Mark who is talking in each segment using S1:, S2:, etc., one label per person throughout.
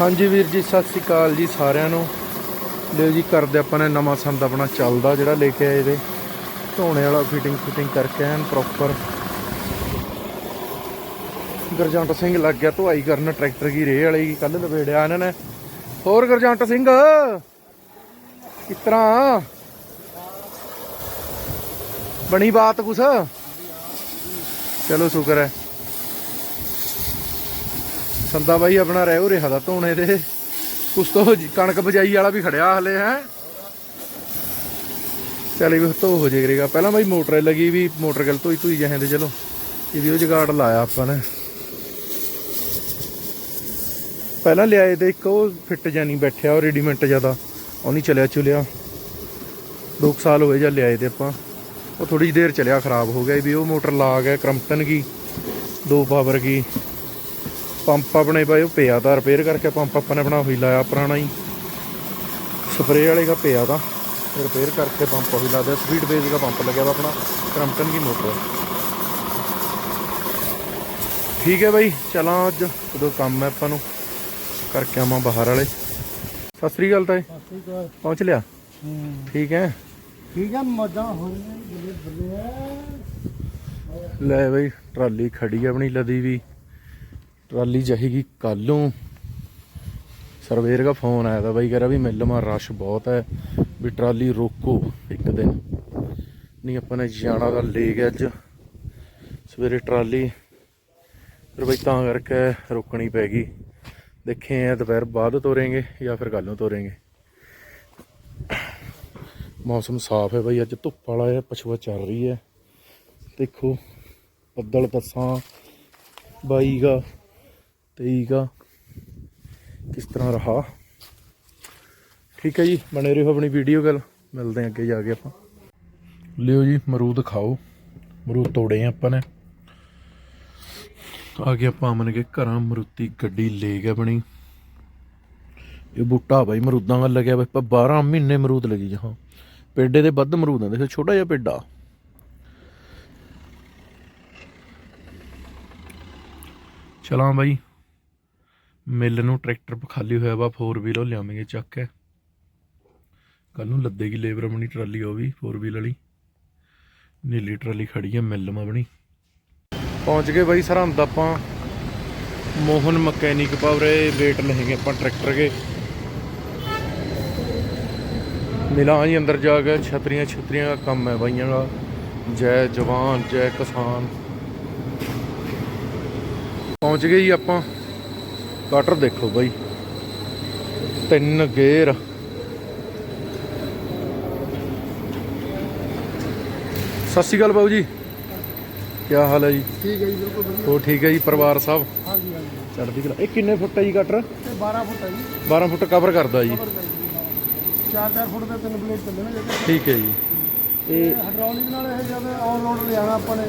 S1: ਹਾਂਜੀ ਵੀਰ ਜੀ, ਸਤਿ ਸ੍ਰੀ ਅਕਾਲ ਜੀ ਸਾਰਿਆਂ ਨੂੰ। ਲਿਓ ਜੀ ਕਰਦੇ ਆਪਾਂ ਨੇ ਨਵਾਂ ਸੰਦ ਆਪਣਾ ਚੱਲਦਾ ਜਿਹੜਾ ਲੈ ਕੇ ਆਏ ਦੇ ਧੋਣੇ ਵਾਲਾ ਫਿਟਿੰਗ ਫਿਟਿੰਗ ਕਰਕੇ ਐਨ ਪ੍ਰੋਪਰ ਗਰਜੰਟ ਸਿੰਘ ਲੱਗ ਗਿਆ, ਧੁਆਈ ਕਰਨ, ਟਰੈਕਟਰ ਕੀ ਰੇਹ ਵਾਲੀ ਕੀ ਕੱਲ ਲਵੇੜਿਆ ਇਹਨਾਂ ਨੇ। ਹੋਰ ਗਰਜੰਟ ਸਿੰਘ, ਕਿਸ ਤਰ੍ਹਾਂ? ਬਣੀ ਬਾਤ ਕੁਛ? ਚਲੋ, ਸ਼ੁਕਰ ਹੈ। ਸੰਦਾ ਬਾਈ ਆਪਣਾ ਰਹਿ ਹੋ ਰਿਹਾ ਦਾ ਧੋਣੇ ਦੇ ਕੁਛ ਤੋਂ ਕਣਕ ਬਜਾਈ ਵਾਲਾ ਵੀ ਖੜਿਆ ਹਲੇ ਹੈ। ਚਲੇ ਵੀ ਧੋ ਹੋ ਜੇ ਕਰੇਗਾ। ਪਹਿਲਾਂ ਬਾਈ ਮੋਟਰ ਲੱਗੀ ਵੀ ਮੋਟਰ ਗਲ ਧੋਈ ਧੋਈ ਜਾਂਦੇ ਚਲੋ। ਇਹ ਵੀ ਉਹ ਜਗਾੜ ਲਾਇਆ ਆਪਾਂ ਨੇ। ਪਹਿਲਾਂ ਲਿਆਏ ਤੇ ਇੱਕ ਉਹ ਫਿੱਟ ਜਾਨੀ ਬੈਠਿਆ, ਉਹ ਰੈਡੀਮੈਂਟ ਜ਼ਿਆਦਾ ਉਹ ਨਹੀਂ ਚਲਿਆ ਚੁਲਿਆ। 2 ਸਾਲ ਹੋਏ ਜਾਂ ਲਿਆਏ ਤੇ ਆਪਾਂ। ਉਹ ਥੋੜੀ ਜਿਹੀ ਦੇਰ ਚਲਿਆ, ਖਰਾਬ ਹੋ ਗਿਆ ਵੀ। ਉਹ ਮੋਟਰ ਲਾ ਗਿਆ ਕਰੰਪਟਨ ਕੀ, ਦੋ ਪਾਵਰ ਕੀ। ਪੰਪ ਆਪਣੇ ਭਾਈ ਉਹ ਪਿਆ ਤਾਂ ਰਿਪੇਅਰ ਕਰਕੇ ਪੰਪ ਆਪਾਂ ਨੇ ਬਣਾ ਹੋਈ ਲਾਇਆ ਪੁਰਾਣਾ ਹੀ। ਸਪਰੇਅ ਵਾਲੇ ਦਾ ਪਿਆ ਤਾਂ ਰਿਪੇਅਰ ਕਰਕੇ ਪੰਪ ਹੋਈ ਲਾਦਾ ਸਪੀਡ ਬੇਸ ਦਾ ਪੰਪ ਲੱਗਿਆ ਵਾ ਆਪਣਾ ਕਰਮਪਟਨ ਦੀ ਮੋਟਰ ਠੀਕ ਹੈ ਬਾਈ ਚਲਾਂ ਅੱਜ ਕਦੋਂ ਕੰਮ ਹੈ ਆਪਾਂ ਨੂੰ। ਕਰਕੇ ਆਵਾਂ ਬਾਹਰ ਵਾਲੇ। ਸਤਿ ਸ੍ਰੀ ਅਕਾਲ ਤਾਏ। ਪਹੁੰਚ ਲਿਆ? ਠੀਕ ਹੈ?
S2: ਠੀਕ ਹੈ ਮੌਜਾਂ ਹੋ ਰਹੀਆਂ
S1: ਲੈ ਬਈ ਟਰਾਲੀ ਖੜੀ ਆਪਣੀ ਲਦੀ ਵੀ। ਟਰਾਲੀ ਚਾਹੀਗੀ ਕੱਲ ਨੂੰ। ਸਰਵੇਰ ਦਾ ਫੋਨ ਆਇਆ ਤਾਂ ਬਾਈ, ਕਹ ਰਿਹਾ ਵੀ ਮਿਲ ਮਾ ਰਸ਼ ਬਹੁਤ ਹੈ। ਵੀ ਟਰਾਲੀ ਰੋਕੋ ਇੱਕ ਦਿਨ। ਨਹੀਂ, ਆਪਾਂ ਨੇ ਜਾਣਾ ਤਾਂ ਲੈ ਗਿਆ ਅੱਜ। ਸਵੇਰੇ ਟਰਾਲੀ। ਫਿਰ ਬਈ ਤਾਂ ਕਰਕੇ ਰੋਕਣੀ ਪੈ ਗਈ ਦੇਖੇ ਆ ਦੁਪਹਿਰ ਬਾਅਦ ਤੋਰੇਂਗੇ ਜਾਂ ਫਿਰ ਕੱਲ ਨੂੰ ਤੋਰੇਂਗੇ। ਮੌਸਮ ਸਾਫ਼ ਹੈ ਬਈ, ਅੱਜ ਧੁੱਪ ਵਾਲਾ ਹੈ ਪਛੂਆ ਚੱਲ ਰਹੀ ਹੈ। ਦੇਖੋ, ਬੱਦਲ ਬੱਸਾਂ ਬਾਈਗਾ 23 ਗਾ ਕਿਸ ਤਰ੍ਹਾਂ ਰਹਾ? ਠੀਕ ਹੈ ਜੀ, ਬਣੇ ਰਹੋ ਆਪਣੀ ਵੀਡੀਓ ਗੱਲ। ਮਿਲਦੇ ਹਾਂ ਅੱਗੇ ਜਾ ਕੇ ਆਪਾਂ। ਲਿਓ ਜੀ ਮਰੂਦ ਖਾਓ। ਮਰੂਦ ਤੋੜੇ ਆਪਾਂ ਨੇ। ਆ ਗਿਆ ਆਪਾਂ ਅਮਨ ਕੇ ਘਰਾਂ ਮਰੂਤੀ ਗੱਡੀ ਲੈ ਗਿਆ ਬਣੀ ਇਹ ਬੂਟਾ ਬਾਈ ਮਰੂਦਾਂ ਵੱਲ ਲੱਗਿਆ ਬਈ 12 ਮਹੀਨੇ ਮਰੂਦ ਲੱਗੀ ਜਹਾਂ ਪੇਡੇ ਦੇ ਵੱਧ ਮਰੂਦ ਆ। ਦੇਖੋ, ਛੋਟਾ ਜਿਹਾ ਪੇਡਾ। ਚਲਾਂ ਬਾਈ। ਮਿੱਲ ਨੂੰ ਟਰੈਕਟਰ ਖਾਲੀ ਹੋਇਆ ਵਾ 4 ਵੀਲਰ ਲਿਆਵਾਂਗੇ ਚੱਕ ਕੇ। ਕੱਲ ਨੂੰ ਲੱਦੇਗੀ ਲੇਬਰ ਆਪਣੀ ਟਰਾਲੀ ਉਹ ਵੀ 4 ਵੀਲ ਵਾਲੀ। ਨੀਲੀ ਟਰਾਲੀ ਖੜੀ ਹੈ ਮਿੱਲ ਮਾ ਬਣੀ। ਪਹੁੰਚ ਗਏ ਬਾਈ ਸਰਹੰਦ, ਆਪਾਂ ਮੋਹਨ ਮਕੈਨਿਕ ਪਾਵਰੇ ਵੇਟ ਲਹੇਗੇ ਆਪਾਂ ਟਰੈਕਟਰ ਕੇ ਮਿਲਾਂ ਜੀ ਅੰਦਰ ਜਾ ਕੇ, ਛਤਰੀਆਂ ਛਤਰੀਆਂ ਦਾ ਕੰਮ ਹੈ ਬਾਈਆਂ ਦਾ। ਜੈ ਜਵਾਨ, ਜੈ ਕਿਸਾਨ। ਪਹੁੰਚ ਗਏ ਜੀ ਆਪਾਂ। ਕਟਰ ਦੇਖੋ ਬਾਈ। ਤਿੰਨ ਗੇਅਰ। ਸਤਿ ਸ਼੍ਰੀ ਅਕਾਲ ਬਾਬੂ ਜੀ। ਕੀ ਹਾਲ ਹੈ ਜੀ?
S2: ਠੀਕ ਹੈ ਜੀ ਬਿਲਕੁਲ ਵਧੀਆ।
S1: ਹੋ ਠੀਕ ਹੈ ਜੀ ਪਰਿਵਾਰ ਸਭ?
S2: ਹਾਂਜੀ ਹਾਂਜੀ।
S1: ਚੜ੍ਹਦੀ ਕਲਾ। ਇਹ ਕਿੰਨੇ ਫੁੱਟ ਹੈ ਜੀ ਕਟਰ?
S2: ਤੇ 12 ਫੁੱਟ ਹੈ ਜੀ।
S1: 12 ਫੁੱਟ ਕਵਰ ਕਰਦਾ ਜੀ।
S2: 4-4 ਫੁੱਟ। ਦੇ ਤਿੰਨ ਬਲੇਡ ਚੱਲਣੇ ਜਿਹੜੇ।
S1: ਠੀਕ ਹੈ ਜੀ।
S2: ਤੇ ਹਾਈਡ੍ਰੋਲਿਕ ਨਾਲ ਇਹ ਜਦ ਆਨ ਲਿਆਣਾ ਆਪਾਂ ਨੇ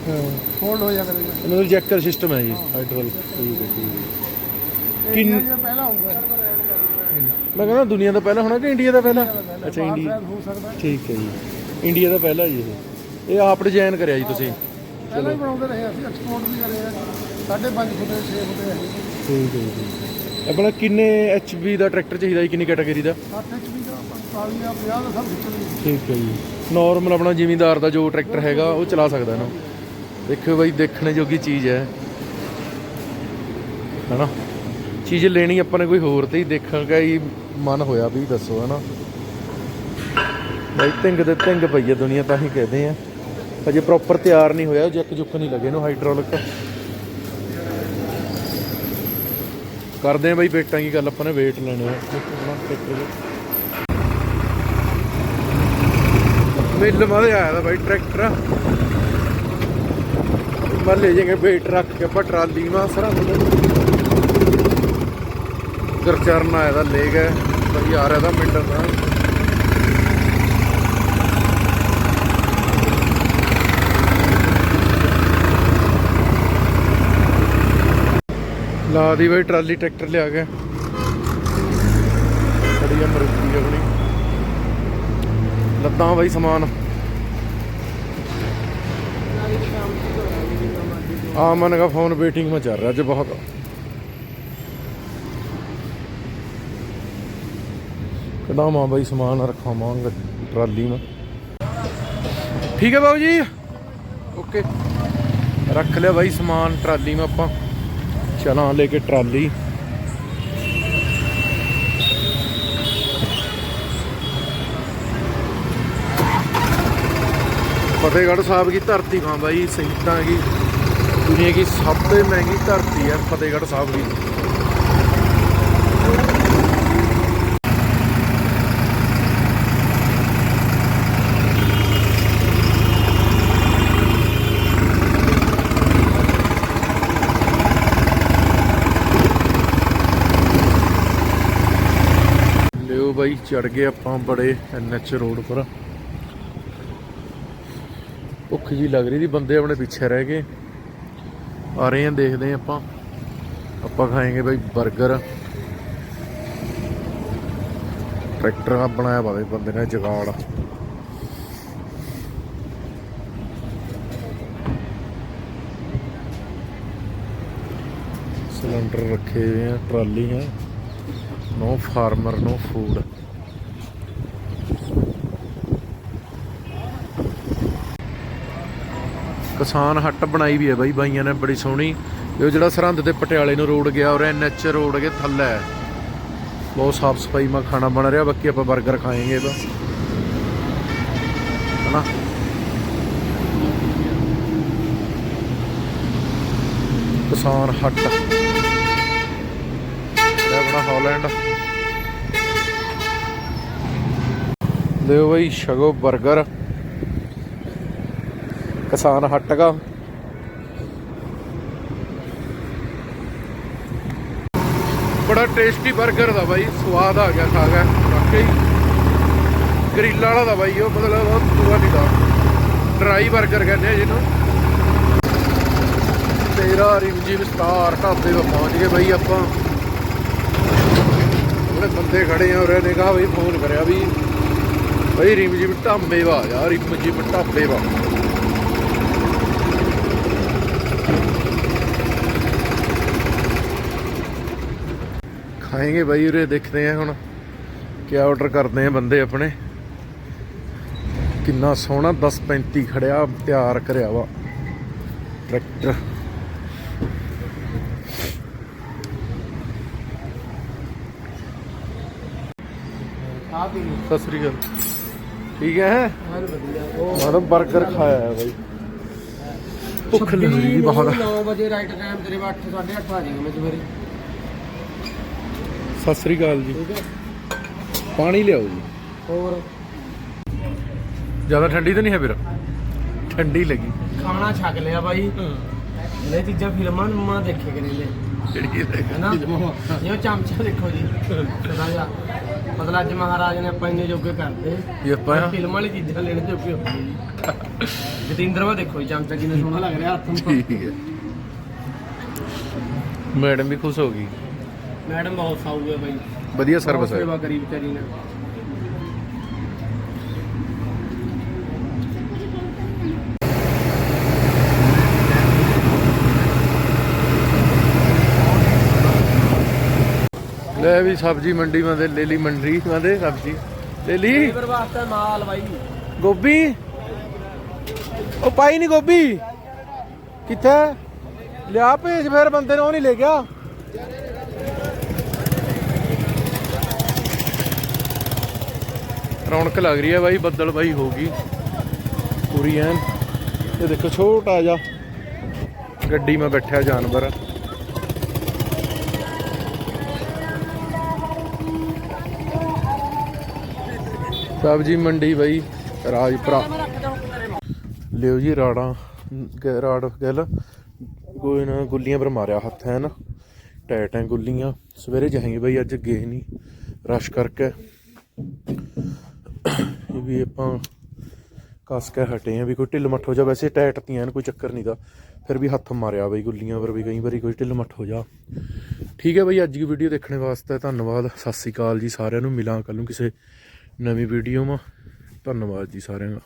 S2: ਫੋਲਡ ਹੋ ਜਾ ਕਰੇਗਾ
S1: ਇਹ ਮਤਲਬ ਜੈਕਰ ਸਿਸਟਮ ਹੈ ਜੀ ਹਾਈਡ੍ਰੋਲਿਕ ਠੀਕ ਹੈ ਠੀਕ ਹੈ।
S2: ਪਹਿਲਾ ਹੋਊਗਾ।
S1: ਮੈਂ ਕਹਿੰਦਾ ਦੁਨੀਆ ਦਾ ਪਹਿਲਾ ਹੋਣਾ ਕਿ ਇੰਡੀਆ ਦਾ ਪਹਿਲਾ? ਅੱਛਾ ਇੰਡੀਆ।
S2: ਹੋ ਸਕਦਾ।
S1: ਠੀਕ ਹੈ ਜੀ। ਇੰਡੀਆ ਦਾ ਪਹਿਲਾ ਜੀ ਇਹ। ਇਹ ਆਪ ਡਿਜ਼ਾਈਨ ਕਰਿਆ ਜੀ ਤੁਸੀਂ।
S2: ਪਹਿਲਾਂ ਹੀ ਬਣਾਉਂਦੇ ਰਹੇ ਅਸੀਂ ਐਕਸਪੋਰਟ ਵੀ ਕਰੇ ਆ 5.5 ਫੁੱਟ ਦੇ 6 ਫੁੱਟ ਦੇ
S1: ਠੀਕ ਹੈ ਜੀ। ਆਪਣਾ ਕਿੰਨੇ ਐਚਪੀ ਦਾ ਟਰੈਕਟਰ ਚਾਹੀਦਾ ਜੀ? ਕਿੰਨੀ ਕੈਟਾਗਰੀ ਦਾ?
S2: 60 ਐਚਪੀ ਦਾ 45 ਦਾ 50 ਦਾ ਸਭ ਖਿੱਚਣਗੇ
S1: ਠੀਕ ਹੈ ਜੀ। ਨਾਰਮਲ ਆਪਣਾ ਜ਼ਿਮੀਂਦਾਰ ਦਾ ਜੋ ਟਰੈਕਟਰ ਹੈਗਾ ਉਹ ਚਲਾ ਸਕਦਾ ਇਹਨੂੰ। ਦੇਖਿਓ ਬਾਈ ਦੇਖਣੇ ਜੋਗੀ ਚੀਜ਼ ਹੈ। ਹਨਾ? ਚੀਜ਼ ਲੈਣੀ ਆਪਾਂ ਨੇ ਕੋਈ ਹੋਰ ਤੇ ਹੀ ਦੇਖਾਂਗਾ ਹੀ ਮਨ ਹੋਇਆ ਵੀ ਦੱਸੋ, ਹਨਾ? ਬਾਈ ਤਿੰਗ ਦੇ ਤਿੰਗ ਪਈ ਹੈ ਦੁਨੀਆ, ਤਾਂ ਹੀ ਕਹਦੇ ਆ। ਅਜੇ ਪ੍ਰੋਪਰ ਤਿਆਰ ਨਹੀਂ ਹੋਇਆ, ਜੱਕ ਜੁੱਕ ਨਹੀਂ ਲੱਗੇ ਇਹਨੂੰ ਹਾਈਡ੍ਰੋਲਿਕ ਕਰਦੇ ਆ ਬਾਈ ਵੇਟਾਂ ਦੀ ਗੱਲ, ਆਪਾਂ ਨੇ ਵੇਟ ਲੈਣੇ ਆ। ਆਪਣਾ ਮਿਲ ਮਾਦੇ ਆਇਆ ਦਾ ਬਾਈ ਟਰੈਕਟਰ ਮੈਂ ਲੈ ਜਾਗੇ ਵੇਟ ਰੱਖ ਕੇ, ਆਪਾਂ ਟਰਾਲੀ ਮਾ ਸਰਾਂ ਗਰਚਰਨ ਆਇਆ ਦਾ ਲੈ ਗਏ ਬਾਈ ਆ ਰਿਹਾ ਦਾ ਮਿੰਟ ਦਾ ਲਾ ਦੀ ਬਾਈ ਟਰਾਲੀ ਟਰੈਕਟਰ ਲਿਆ ਗਿਆ ਬੜੀ ਮਰੂਤੀ ਆਪਣੀ ਲੱਦਾਂ ਬਾਈ ਸਮਾਨ ਆ ਮਨ ਦਾ ਫੋਨ ਵੇਟਿੰਗ में चल रहा है आज बहुत ਕਢਾਵਾਂ ਬਾਈ ਸਮਾਨ ਰਖਾਵਾਂਗੇ ਟਰਾਲੀ ਮੈਂ ਠੀਕ ਹੈ ਬਾਬੂ ਜੀ? ਓਕੇ। ਰੱਖ ਲਿਆ ਬਾਈ ਸਮਾਨ, ਟਰਾਲੀ ਮੈਂ ਆਪਾਂ। ਚਲਾਂ ਲੈ ਕੇ ਟਰਾਲੀ। ਫਤਿਹਗੜ੍ਹ ਸਾਹਿਬ ਦੀ ਧਰਤੀ ਮਾਂ ਬਾਈ ਸੰਗਤਾਂ ਦੀ ਦੁਨੀਆ ਦੀ ਸਭ ਤੋਂ ਮਹਿੰਗੀ ਧਰਤੀ ਹੈ ਫਤਿਹਗੜ੍ਹ ਸਾਹਿਬ ਦੀ ਲਿਓ ਬਾਈ ਚੜ ਗਏ ਆਪਾਂ ਬੜੇ ਐਨਐਚ ਰੋਡ ਪਰ। ਭੁੱਖ ਜੀ ਲੱਗ ਰਹੀ ਸੀ, ਬੰਦੇ ਆਪਣੇ ਪਿੱਛੇ ਰਹਿ ਗਏ। ਆ ਰਹੇ ਆਂ, ਦੇਖਦੇ ਆਂ ਆਪਾਂ। ਆਪਾਂ ਖਾਏਂਗੇ ਬਈ 버ਗਰ ਟਰੈਕਟਰ ਆ ਬਣਾਇਆ ਬਾਵੇ ਬੰਦੇ ਨੇ, ਜਗਾੜ। ਸਿਲੰਡਰ ਰੱਖੇ ਹੋਏ ਆ ਟਰਾਲੀ ਹੈ ਨੋ ਫਾਰਮਰ, ਨੋ ਫੂਡ। ਕਿਸਾਨ ਹੱਟ ਬਣਾਈ ਵੀ ਹੈ ਬਾਈ, ਬਾਈਆਂ ਨੇ ਬੜੀ ਸੋਹਣੀ। ਇਹ ਜਿਹੜਾ ਸਰਹੰਦ ਤੇ ਪਟਿਆਲੇ ਨੂੰ ਰੋਡ ਗਿਆ ਔਰ ਐਨਐਚ ਰੋਡ ਕੇ ਥੱਲੇ। ਹੈ ਬਹੁਤ ਸਾਫ਼ ਸਫ਼ਾਈ ਮਾ ਖਾਣਾ ਬਣ ਰਿਹਾ, ਬਾਕੀ ਆਪਾਂ 버ਗਰ ਖਾਏਂਗੇ ਇਹਦਾ ਹਨਾ? ਕਿਸਾਨ ਹੱਟ। ਇਹ ਆਪਣਾ ਹਾਲੈਂਡ। ਲਿਓ ਬਈ ਸ਼ਗੋ 버ਗਰ ਕਿਸਾਨ ਹੱਟ ਦਾ ਬੜਾ ਟੇਸਟੀ 버ਗਰ ਦਾ ਬਾਈ, ਸਵਾਦ ਆ ਗਿਆ ਖਾ ਗਿਆ ਵਾਕਈ। ਗਰਿੱਲ ਵਾਲਾ ਦਾ ਬਾਈ ਉਹ, ਮਤਲਬ ਉਹ ਦੂਆ ਨਹੀਂ ਦਾ। ਡਰਾਈ 버ਗਰ ਕਹਿੰਦੇ ਆ ਜਿਹਨੂੰ। ਤੇਰਾ ਰਿਮਜੀ ਸਟਾਰ ਢਾਬੇ 'ਤੇ ਪਹੁੰਚ ਗਏ ਬਾਈ ਆਪਾਂ। ਉਹਨੇ ਬੰਦੇ ਖੜੇ ਆ ਉਹਨੇ ਨੇ ਕਹਾ ਬਈ ਫੋਨ ਕਰਿਆ ਵੀ, ਬਈ ਰਿਮਜਿਮ ਢਾਬੇ ਵਾ ਯਾਰ ਰਿਮਜਿਮ ਢਾਬੇ ਵਾ ਆएंगे भाई ਉਰੇ ਦੇਖਦੇ ਆ ਹੁਣ ਕੀ ਆਰਡਰ ਕਰਦੇ ਆ ਬੰਦੇ ਆਪਣੇ। ਕਿੰਨਾ ਸੋਹਣਾ 1035 ਖੜਿਆ ਤਿਆਰ ਕਰਿਆ ਵਾ। ਟਰੈਕਟਰ। ਸਤਿ ਸ੍ਰੀ ਅਕਾਲ। ਠੀਕ ਹੈ? ਮਤਲਬ 버ਗਰ ਖਾਇਆ ਹੈ ਬਾਈ। ਭੁੱਖ ਲੱਗੀ ਬਹੁਤ
S2: 9 ਵਜੇ ਰਾਈਟ ਟਾਈਮ ਤੇਰੇ 8:30 ਆ ਮੈਂ ਸਵੇਰੇ
S1: ਸਤਿ ਸ੍ਰੀ ਅਕਾਲ ਜੀ।
S2: ਠੀਕ ਹੈ
S1: ਪਾਣੀ ਲਿਆਓ ਜੀ।
S2: ਹੋਰ?
S1: ਜ਼ਿਆਦਾ ਠੰਡੀ ਤਾਂ ਨਹੀਂ ਹੈ ਵੀਰ ਠੰਡੀ ਲੱਗੀ।
S2: ਖਾਣਾ ਛਕ ਲਿਆ ਬਾਈ। ਇਹ ਚੀਜ਼ਾਂ ਫਿਲਮਾਂ ਨੂੰ ਦੇਖੇ ਕਰੇ
S1: ਜਿਹੜੀ
S2: ਹੈਨਾ? ਇਹ ਚਮਚਾ ਦੇਖੋ ਜੀ। ਥੋੜਾ ਜਿਹਾ। ਮਤਲਬ ਅੱਜ ਮਹਾਰਾਜ ਨੇ ਆਪਾਂ ਇੰਨੇ ਜੋਗੇ ਕਰਦੇ।
S1: ਇਹ ਆਪਾਂ
S2: ਫਿਲਮ ਵਾਲੀ ਚੀਜ਼ਾਂ ਲੈਣ ਜੋਗੇ ਹੋ ਗਏ ਜੀ ਜਤਿੰਦਰਵਾ ਦੇਖੋ ਜੀ ਚਮਚਾ ਕਿੰਨਾ ਸੋਹਣਾ ਲੱਗ ਰਿਹਾ ਹੱਥ ਨੂੰ।
S1: ਠੀਕ ਹੈ। ਮੈਡਮ ਵੀ ਖੁਸ਼ ਹੋ ਗਈ।
S2: ਮੈਡਮ ਬਹੁਤ ਸਾਊ ਹੈ ਬਾਈ।
S1: ਵਧੀਆ ਸਰਵਿਸ
S2: ਬਹੁਤ
S1: ਹੈ।
S2: ਸੇਵਾ ਕਰੀ ਵਿਚਾਰੀ ਨੇ।
S1: ਲੈ ਵੀ ਸਬਜੀ ਮੰਡੀ ਮਾਦੇ ਲੈ ਲਈ ਮੰਡੀ ਮਾਦੇ ਸਬਜੀ। ਲੈ ਲਈ।
S2: ਲੇਬਰ ਵਾਸਤੇ ਮਾਲ ਬਾਈ।
S1: ਗੋਭੀ? ਉਹ ਪਾਈ ਨਹੀਂ ਗੋਭੀ। ਕਿੱਥੇ? ਲਿਆ ਭੇਜ ਫਿਰ ਬੰਦੇ ਨੂੰ ਉਹ ਨਹੀਂ ਲੈ ਗਿਆ। ਰੌਣਕ ਲੱਗ ਰਹੀ ਹੈ ਬਾਈ, ਬੱਦਲ ਬਾਈ ਹੋ ਗਈ। ਪੂਰੀ ਐਨ। ਇਹ ਦੇਖੋ, ਛੋਟਾ ਜਿਹਾ ਗੱਡੀ ਮੈਂ ਬੈਠਿਆ ਜਾਨਵਰ। ਸਬਜੀ ਮੰਡੀ ਬਾਈ ਰਾਜਪੁਰਾ ਲਿਓ ਜੀ ਰਾੜਾਂ ਰਾੜ, ਗੱਲ। ਕੋਈ ਨਾ, ਗੁੱਲੀਆਂ ਪਰ ਮਾਰਿਆ ਹੱਥ ਹੈ ਨਾ ਟੈਟ ਹੈ ਗੁੱਲੀਆਂ। ਸਵੇਰੇ ਜਾਏਂਗੇ ਬਾਈ, ਅੱਜ ਗਏ ਨਹੀਂ ਰਸ਼ ਕਰਕੇ। ਇਹ ਵੀ ਆਪਾਂ ਕੱਸ ਕੇ ਹਟੇ ਆ ਵੀ ਕੋਈ ਢਿੱਲ ਮੱਠ ਹੋ ਜਾ। ਵੈਸੇ ਟੈਟ ਤੀਆਂ ਕੋਈ ਚੱਕਰ ਨਹੀਂ ਦਾ ਫਿਰ ਵੀ ਹੱਥ ਮਾਰਿਆ ਬਾਈ ਗੁੱਲੀਆਂ ਪਰ ਵੀ ਕਈ ਵਾਰੀ ਕੋਈ ਢਿੱਲ ਮੱਠ ਹੋ ਜਾ। ਠੀਕ ਹੈ ਬਈ, ਅੱਜ ਦੀ ਵੀਡੀਓ ਦੇਖਣ ਵਾਸਤੇ ਧੰਨਵਾਦ। ਸਤਿ ਸ੍ਰੀ ਅਕਾਲ ਜੀ ਸਾਰਿਆਂ ਨੂੰ। ਮਿਲਾਂ ਕੱਲ ਨੂੰ ਕਿਸੇ ਨਵੀਂ ਵੀਡੀਓ ਮਾ ਧੰਨਵਾਦ ਜੀ ਸਾਰਿਆਂ ਦਾ।